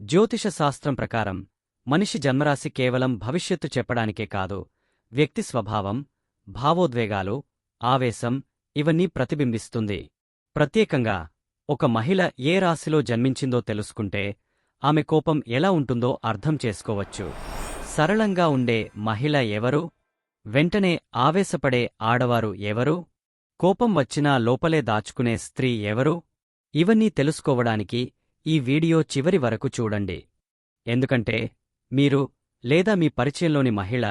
జ్యోతిష శాస్త్రం ప్రకారం మనిషి జన్మరాశి కేవలం భవిష్యత్తు చెప్పడానికే కాదు వ్యక్తి స్వభావం భావోద్వేగాలు ఆవేశం ఇవన్నీ ప్రతిబింబిస్తుంది. ప్రత్యేకంగా ఒక మహిళ ఏ రాశిలో జన్మించిందో తెలుసుకుంటే ఆమె కోపం ఎలా ఉంటుందో అర్థం చేసుకోవచ్చు. సరళంగా ఉండే మహిళ ఎవరు? వెంటనే ఆవేశపడే ఆడవారు ఎవరు? కోపం వచ్చినా లోపలే దాచుకునే స్త్రీ ఎవరు? ఇవన్నీ తెలుసుకోవడానికి ఈ వీడియో చివరి వరకు చూడండి. ఎందుకంటే మీరు లేదా మీ పరిచయంలోని మహిళ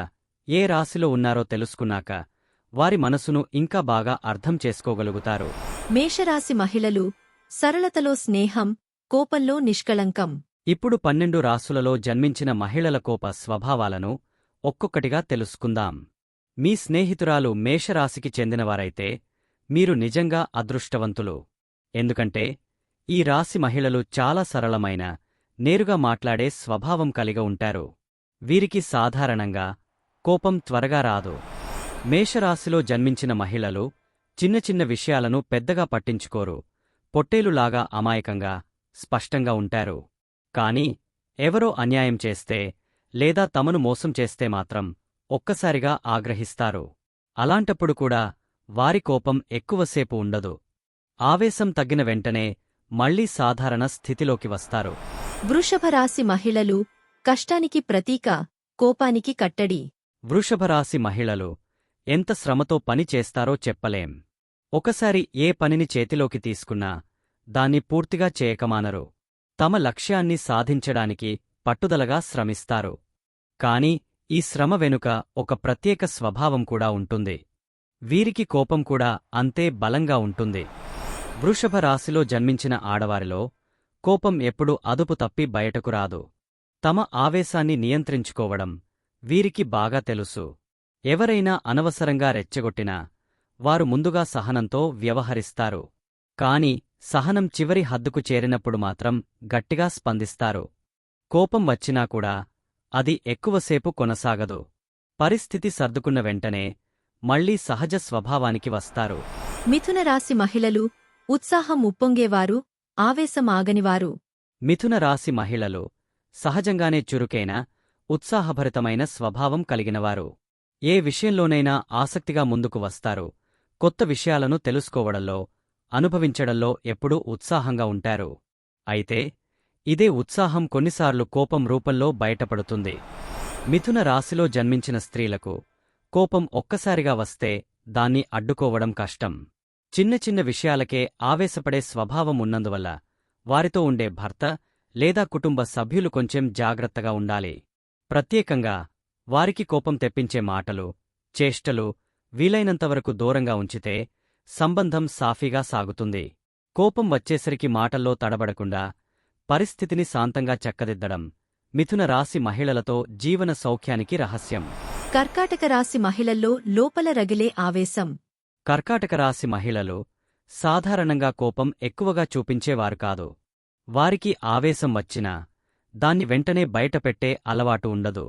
ఏ రాశిలో ఉన్నారో తెలుసుకున్నాక వారి మనసును ఇంకా బాగా అర్థం చేసుకోగలుగుతారు. మేషరాశి మహిళలు సరళతలో స్నేహం కోపంలో నిష్కళంకం. ఇప్పుడు పన్నెండు రాసులలో జన్మించిన మహిళల కోప స్వభావాలను ఒక్కొక్కటిగా తెలుసుకుందాం. మీ స్నేహితురాలు మేషరాశికి చెందినవారైతే మీరు నిజంగా అదృష్టవంతులు. ఎందుకంటే ఈ రాశి మహిళలు చాలా సరళమైన నేరుగా మాట్లాడే స్వభావం కలిగి ఉంటారు. వీరికి సాధారణంగా కోపం త్వరగా రాదు. మేషరాశిలో జన్మించిన మహిళలు చిన్న చిన్న విషయాలను పెద్దగా పట్టించుకోరు. పొట్టేలులాగా అమాయకంగా స్పష్టంగా ఉంటారు. కాని ఎవరో అన్యాయం చేస్తే లేదా తమను మోసం చేస్తే మాత్రం ఒక్కసారిగా ఆగ్రహిస్తారు. అలాంటప్పుడు కూడా వారి కోపం ఎక్కువసేపు ఉండదు. ఆవేశం తగ్గిన వెంటనే మళ్ళీ సాధారణ స్థితిలోకి వస్తారు. వృషభరాశి మహిళలు కష్టానికి ప్రతీక కోపానికి కట్టడి. వృషభరాశి మహిళలు ఎంత శ్రమతో పని చేస్తారో చెప్పలేం. ఒకసారి ఏ పనిని చేతిలోకి తీసుకున్నా దాన్ని పూర్తిగా చేయకమానరు. తమ లక్ష్యాన్ని సాధించడానికి పట్టుదలగా శ్రమిస్తారు. కాని ఈ శ్రమ వెనుక ఒక ప్రత్యేక స్వభావం కూడా ఉంటుంది. వీరికి కోపం కూడా అంతే బలంగా ఉంటుంది. వృషభ రాశిలో జన్మించిన ఆడవారిలో కోపం ఎప్పుడూ అదుపు తప్పి బయటకు రాదు. తమ ఆవేశాన్ని నియంత్రించుకోవడం వీరికి బాగా తెలుసు. ఎవరైనా అనవసరంగా రెచ్చగొట్టినా వారు ముందుగా సహనంతో వ్యవహరిస్తారు. కాని సహనం చివరి హద్దుకు చేరినప్పుడు మాత్రం గట్టిగా స్పందిస్తారు. కోపం వచ్చినా కూడా అది ఎక్కువసేపు కొనసాగదు. పరిస్థితి సర్దుకున్న వెంటనే మళ్ళీ సహజ స్వభావానికి వస్తారు. మిథున రాశి మహిళలు ఉత్సాహం ఉప్పొంగేవారు ఆవేశం ఆగనివారు మిథున రాశి మహిళలు సహజంగానే చురుకైన ఉత్సాహభరితమైన స్వభావం కలిగినవారు. ఏ విషయంలోనైనా ఆసక్తిగా ముందుకు వస్తారు. కొత్త విషయాలను తెలుసుకోవడంలో అనుభవించడంలో ఎప్పుడూ ఉత్సాహంగా ఉంటారు. అయితే ఇదే ఉత్సాహం కొన్నిసార్లు కోపం రూపంలో బయటపడుతుంది. మిథున రాశిలో జన్మించిన స్త్రీలకు కోపం ఒక్కసారిగా వస్తే దాన్ని అడ్డుకోవడం కష్టం. చిన్న చిన్న విషయాలకే ఆవేశపడే స్వభావం ఉన్నందువల్ల వారితో ఉండే భర్త లేదా కుటుంబ సభ్యులు కొంచెం జాగ్రత్తగా ఉండాలి. ప్రత్యేకంగా వారికి కోపం తెప్పించే మాటలు చేష్టలు వీలైనంతవరకు దూరంగా ఉంచితే సంబంధం సాఫీగా సాగుతుంది. కోపం వచ్చేసరికి మాటల్లో తడబడకుండా పరిస్థితిని శాంతంగా చక్కదిద్దడం మిథున రాశి మహిళలతో జీవన సౌఖ్యానికి రహస్యం. కర్కాటక రాశి మహిళల్లో లోపల రగిలే ఆవేశం. కర్కాటక రాశి మహిళలు సాధారణంగా కోపం ఎక్కువగా చూపించేవారు కాదు. వారికి ఆవేశం వచ్చినా దాన్ని వెంటనే బయటపెట్టే అలవాటు ఉండదు.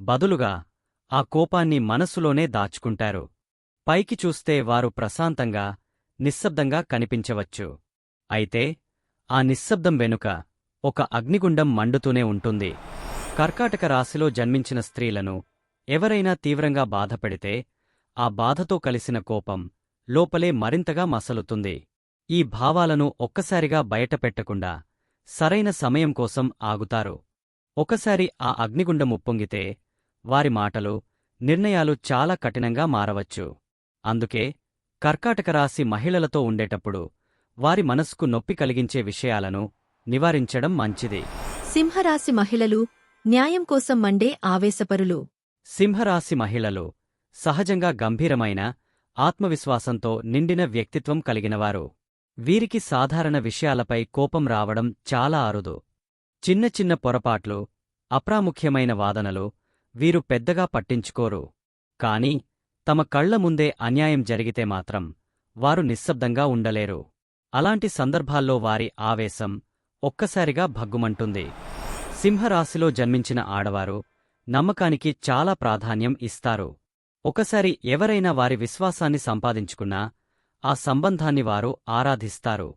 బదులుగా ఆ కోపాన్ని మనస్సులోనే దాచుకుంటారు. పైకి చూస్తే వారు ప్రశాంతంగా నిశ్శబ్దంగా కనిపించవచ్చు. అయితే ఆ నిశ్శబ్దం వెనుక ఒక అగ్నిగుండం మండుతూనే ఉంటుంది. కర్కాటక రాశిలో జన్మించిన స్త్రీలను ఎవరైనా తీవ్రంగా బాధపెడితే ఆ బాధతో కలిసిన కోపం లోపలే మరింతగా మసలుతుంది. ఈ భావాలను ఒక్కసారిగా బయటపెట్టకుండా సరైన సమయం కోసం ఆగుతారు. ఒకసారి ఆ అగ్నిగుండం ఉప్పొంగితే వారి మాటలు నిర్ణయాలు చాలా కఠినంగా మారవచ్చు. అందుకే కర్కాటక రాశి మహిళలతో ఉండేటప్పుడు వారి మనస్కు నొప్పి కలిగించే విషయాలను నివారించడం మంచిది. సింహరాశి మహిళలు న్యాయం కోసం మండే ఆవేశపరులు. సింహరాశి మహిళలు సహజంగా గంభీరమైన ఆత్మవిశ్వాసంతో నిండిన వ్యక్తిత్వం కలిగినవారు. వీరికి సాధారణ విషయాలపై కోపం రావడం చాలా అరుదు. చిన్న చిన్న పొరపాట్లు అప్రాముఖ్యమైన వాదనలు వీరు పెద్దగా పట్టించుకోరు. కాని తమ కళ్ళ ముందే అన్యాయం జరిగితే మాత్రం వారు నిశ్శబ్దంగా ఉండలేరు. అలాంటి సందర్భాల్లో వారి ఆవేశం ఒక్కసారిగా భగ్గుమంటుంది. సింహరాశిలో జన్మించిన ఆడవారు నమ్మకానికి చాలా ప్రాధాన్యం ఇస్తారు. ఒకసారి ఎవరైనా వారి విశ్వాసాన్ని సంపాదించుకున్నా ఆ సంబంధాన్ని వారు ఆరాధిస్తారు.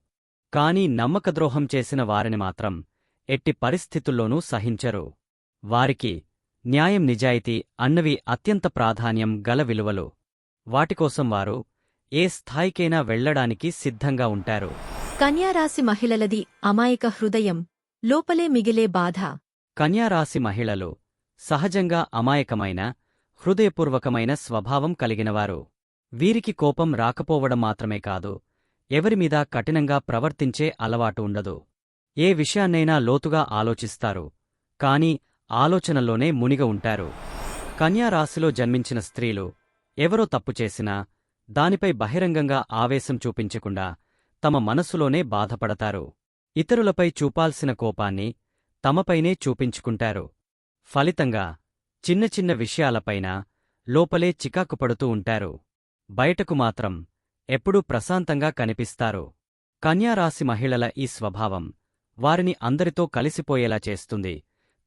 కాని నమ్మకద్రోహం చేసిన వారిని మాత్రం ఎట్టి పరిస్థితుల్లోనూ సహించరు. వారికి న్యాయం నిజాయితీ అన్నవి అత్యంత ప్రాధాన్యం గల విలువలు. వాటికోసం వారు ఏ స్థాయికైనా వెళ్ళడానికి సిద్ధంగా ఉంటారు. కన్యారాశి మహిళలది అమాయక హృదయం. లోపలే మిగిలే బాధ. కన్యారాశి మహిళలు సహజంగా అమాయకమైన హృదయపూర్వకమైన స్వభావం కలిగినవారు. వీరికి కోపం రాకపోవడం మాత్రమే కాదు ఎవరిమీద కఠినంగా ప్రవర్తించే అలవాటు ఉండదు. ఏ విషయాన్నైనా లోతుగా ఆలోచిస్తారు కాని ఆలోచనల్లోనే మునిగ ఉంటారు. కన్యారాశిలో జన్మించిన స్త్రీలు ఎవరో తప్పు చేసినా దానిపై బహిరంగంగా ఆవేశం చూపించకుండా తమ మనసులోనే బాధపడతారు. ఇతరులపై చూపాల్సిన కోపాన్ని తమపైనే చూపించుకుంటారు. ఫలితంగా చిన్న చిన్న విషయాలపైన లోపలే చికాకు పడుతూ ఉంటారు. బయటకు మాత్రం ఎప్పుడూ ప్రశాంతంగా కనిపిస్తారు. కన్యారాశి మహిళల ఈ స్వభావం వారిని అందరితో కలిసిపోయేలా చేస్తుంది.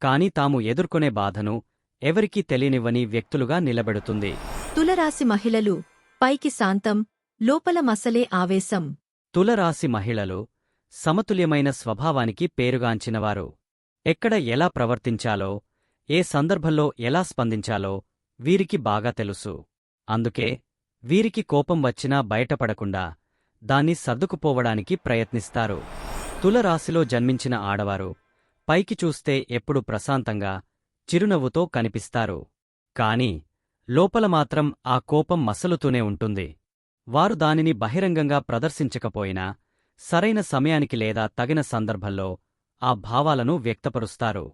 కాని తాము ఎదుర్కొనే బాధను ఎవరికీ తెలియనివ్వని వ్యక్తులుగా నిలబెడుతుంది. తులరాశి మహిళలు పైకి శాంతం లోపల మసలే ఆవేశం. తులరాశి మహిళలు సమతుల్యమైన స్వభావానికి పేరుగాంచినవారు. ఎక్కడ ఎలా ప్రవర్తించాలో ఏ సందర్భంలో ఎలా స్పందించాలో వీరికి బాగా తెలుసు. అందుకే వీరికి కోపం వచ్చినా బయటపడకుండా దాన్ని సర్దుకుపోవడానికి ప్రయత్నిస్తారు. తులరాశిలో జన్మించిన ఆడవారు పైకి చూస్తే ఎప్పుడు ప్రశాంతంగా చిరునవ్వుతో కనిపిస్తారు. కాని లోపల మాత్రం ఆ కోపం మసలుతూనే ఉంటుంది. వారు దానిని బహిరంగంగా ప్రదర్శించకపోయినా సరైన సమయానికి లేదా తగిన సందర్భంలో ఆ భావాలను వ్యక్తపరుస్తారు.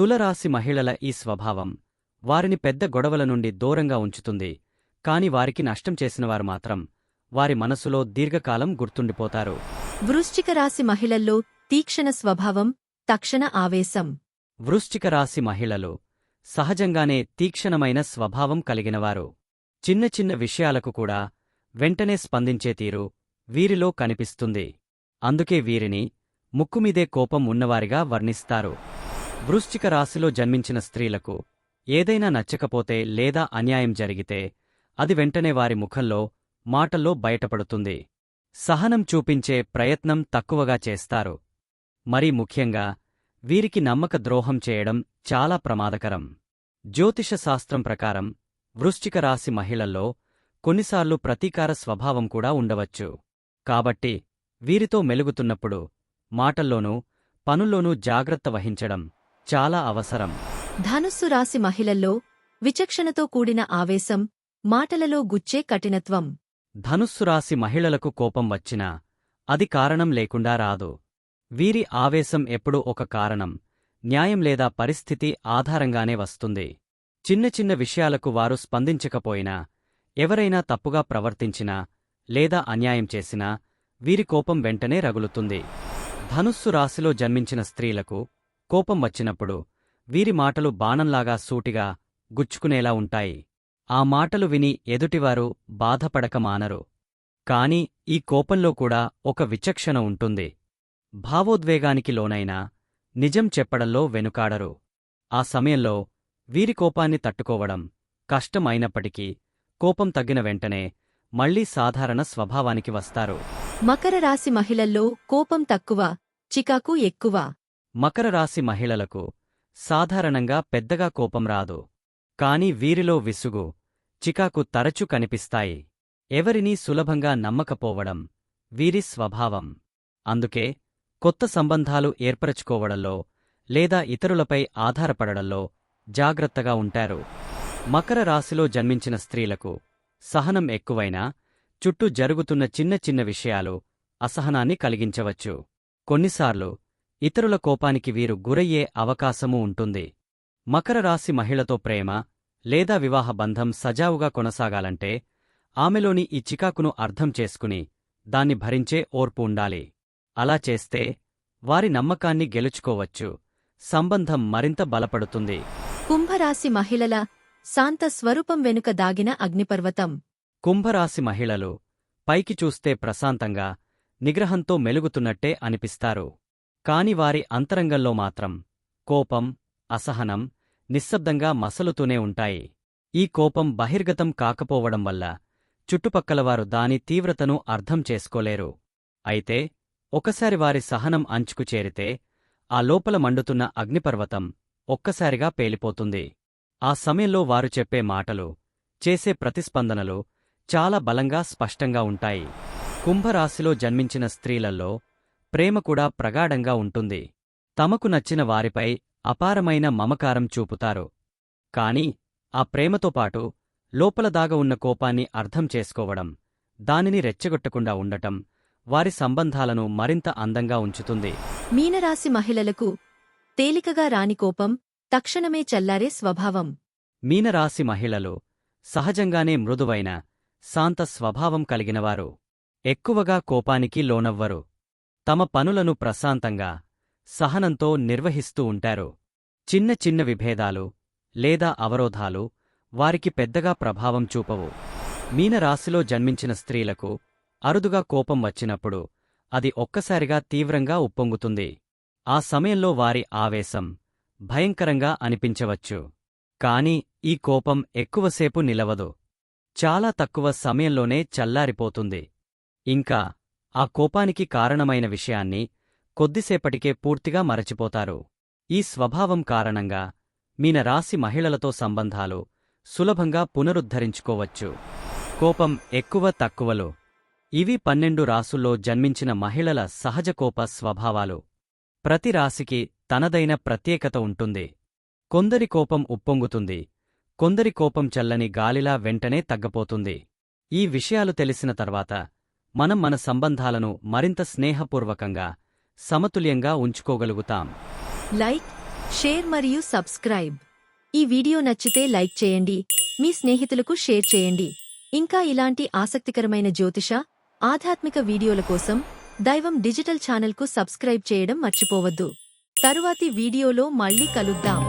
తులరాశి మహిళల ఈ స్వభావం వారిని పెద్ద గొడవల నుండి దూరంగా ఉంచుతుంది. కాని వారికి నష్టం చేసినవారు మాత్రం వారి మనసులో దీర్ఘకాలం గుర్తుండిపోతారు. వృశ్చిక రాశి మహిళల్లో తీక్షణ స్వభావం తక్షణ ఆవేశం. వృశ్చిక రాశి మహిళలు సహజంగానే తీక్షణమైన స్వభావం కలిగినవారు. చిన్న చిన్న విషయాలకు కూడా వెంటనే స్పందించే తీరు వీరిలో కనిపిస్తుంది. అందుకే వీరిని ముక్కుమీదే కోపం ఉన్నవారిగా వర్ణిస్తారు. వృశ్చిక రాశిలో జన్మించిన స్త్రీలకు ఏదైనా నచ్చకపోతే లేదా అన్యాయం జరిగితే అది వెంటనే వారి ముఖంలో మాటల్లో బయటపడుతుంది. సహనం చూపించే ప్రయత్నం తక్కువగా చేస్తారు. మరీ ముఖ్యంగా వీరికి నమ్మక ద్రోహం చేయడం చాలా ప్రమాదకరం. జ్యోతిష శాస్త్రం ప్రకారం వృశ్చిక రాశి మహిళల్లో కొన్నిసార్లు ప్రతీకార స్వభావం కూడా ఉండవచ్చు. కాబట్టి వీరితో మెలుగుతున్నప్పుడు మాటల్లోనూ పనుల్లోనూ జాగ్రత్త వహించడం చాలా అవసరం. ధనుస్సు రాశి మహిళల్లో విచక్షణతో కూడిన ఆవేశం మాటలలో గుచ్చే కఠినత్వం. ధనుస్సు రాశి మహిళలకు కోపం వచ్చినా అది కారణం లేకుండా రాదు. వీరి ఆవేశం ఎప్పుడూ ఒక కారణం న్యాయం లేదా పరిస్థితి ఆధారంగానే వస్తుంది. చిన్న చిన్న విషయాలకు వారు స్పందించకపోయినా ఎవరైనా తప్పుగా ప్రవర్తించినా లేదా అన్యాయం చేసినా వీరి కోపం వెంటనే రగులుతుంది. ధనుస్సు రాశిలో జన్మించిన స్త్రీలకు కోపం వచ్చినప్పుడు వీరి మాటలు బాణంలాగా సూటిగా గుచ్చుకునేలా ఉంటాయి. ఆ మాటలు విని ఎదుటివారు బాధపడక మానరు. కాని ఈ కోపంలో కూడా ఒక విచక్షణ ఉంటుంది. భావోద్వేగానికి లోనైనా నిజం చెప్పడంలో వెనుకాడరు. ఆ సమయంలో వీరి కోపాన్ని తట్టుకోవడం కష్టం అయినప్పటికీ కోపం తగ్గిన వెంటనే మళ్ళీ సాధారణ స్వభావానికి వస్తారు. మకర రాశి మహిళల్లో కోపం తక్కువ చికాకు ఎక్కువ. మకర రాశి మహిళలకు సాధారణంగా పెద్దగా కోపం రాదు. కాని వీరిలో విసుగు చికాకు తరచు కనిపిస్తాయి. ఎవరినీ సులభంగా నమ్మకపోవడం వీరి స్వభావం. అందుకే కొత్త సంబంధాలు ఏర్పరచుకోవడంలో లేదా ఇతరులపై ఆధారపడడంలో జాగ్రత్తగా ఉంటారు. మకర రాశిలో జన్మించిన స్త్రీలకు సహనం ఎక్కువైనా చుట్టూ జరుగుతున్న చిన్న చిన్న విషయాలు అసహనాన్ని కలిగించవచ్చు. కొన్నిసార్లు ఇతరుల కోపానికి వీరు గురయ్యే అవకాశమూ ఉంటుంది. మకర రాశి మహిళతో ప్రేమ లేదా వివాహ బంధం సజావుగా కొనసాగాలంటే ఆమెలోని ఈ చికాకును అర్థం చేసుకుని దాన్ని భరించే ఓర్పు ఉండాలి. అలా చేస్తే వారి నమ్మకాన్ని గెలుచుకోవచ్చు. సంబంధం మరింత బలపడుతుంది. కుంభరాశి మహిళల శాంత స్వరూపం వెనుక దాగిన అగ్నిపర్వతం. కుంభరాశి మహిళలు పైకి చూస్తే ప్రశాంతంగా నిగ్రహంతో మెలుగుతున్నట్టే అనిపిస్తారు. కాని వారి అంతరంగంలో మాత్రం కోపం అసహనం నిశ్శబ్దంగా మసలుతూనే ఉంటాయి. ఈ కోపం బహిర్గతం కాకపోవడం వల్ల చుట్టుపక్కలవారు దాని తీవ్రతను అర్థం చేసుకోలేరు. అయితే ఒకసారి వారి సహనం అంచుకు చేరితే ఆ లోపల మండుతున్న అగ్నిపర్వతం ఒక్కసారిగా పేలిపోతుంది. ఆ సమయంలో వారు చెప్పే మాటలు చేసే ప్రతిస్పందనలు చాలా బలంగా స్పష్టంగా ఉంటాయి. కుంభరాశిలో జన్మించిన స్త్రీలలో ప్రేమ కూడా ప్రగాఢంగా ఉంటుంది. తమకు నచ్చిన వారిపై అపారమైన మమకారం చూపుతారు. కాని ఆ ప్రేమతో పాటు లోపల దాగ ఉన్న కోపాన్ని అర్థం చేసుకోవడం దానిని రెచ్చగొట్టకుండా ఉండటం వారి సంబంధాలను మరింత అందంగా ఉంచుతుంది. మీనరాశి మహిళలకు తేలికగా రాని కోపం తక్షణమే చల్లారే స్వభావం. మీనరాశి మహిళలు సహజంగానే మృదువైన శాంత స్వభావం కలిగినవారు. ఎక్కువగా కోపానికి లోనవ్వరు. తమ పనులను ప్రశాంతంగా సహనంతో నిర్వహిస్తూ ఉంటారు. చిన్న చిన్న విభేదాలు లేదా అవరోధాలు వారికి పెద్దగా ప్రభావం చూపవు. మీనరాశిలో జన్మించిన స్త్రీలకు అరుదుగా కోపం వచ్చినప్పుడు అది ఒక్కసారిగా తీవ్రంగా ఉప్పొంగుతుంది. ఆ సమయంలో వారి ఆవేశం భయంకరంగా అనిపించవచ్చు. కాని ఈ కోపం ఎక్కువసేపు నిలవదు. చాలా తక్కువ సమయంలోనే చల్లారిపోతుంది. ఇంకా ఆ కోపానికి కారణమైన విషయాన్ని కొద్దిసేపటికే పూర్తిగా మరచిపోతారు. ఈ స్వభావం కారణంగా మీన రాశి మహిళలతో సంబంధాలు సులభంగా పునరుద్ధరించుకోవచ్చు. కోపం ఎక్కువ తక్కువలు. ఇవి పన్నెండు రాసుల్లో జన్మించిన మహిళల సహజ కోప స్వభావాలు. ప్రతి రాశికి తనదైన ప్రత్యేకత ఉంటుంది. కొందరి కోపం ఉప్పొంగుతుంది. కొందరి కోపం చల్లని గాలిలా వెంటనే తగ్గపోతుంది. ఈ విషయాలు తెలిసిన తర్వాత మనం మన సంబంధాలను మరింత స్నేహపూర్వకంగా సమతుల్యంగా ఉంచుకోగలుగుతాం. లైక్ షేర్ మరియు సబ్స్క్రైబ్. ఈ వీడియో నచ్చితే లైక్ చేయండి మీ స్నేహితులకు షేర్ చేయండి. ఇంకా ఇలాంటి ఆసక్తికరమైన జ్యోతిష ఆధ్యాత్మిక వీడియోల కోసం దైవం డిజిటల్ ఛానల్కు సబ్స్క్రైబ్ చేయడం మర్చిపోవద్దు. తరువాతి వీడియోలో మళ్ళీ కలుద్దాం.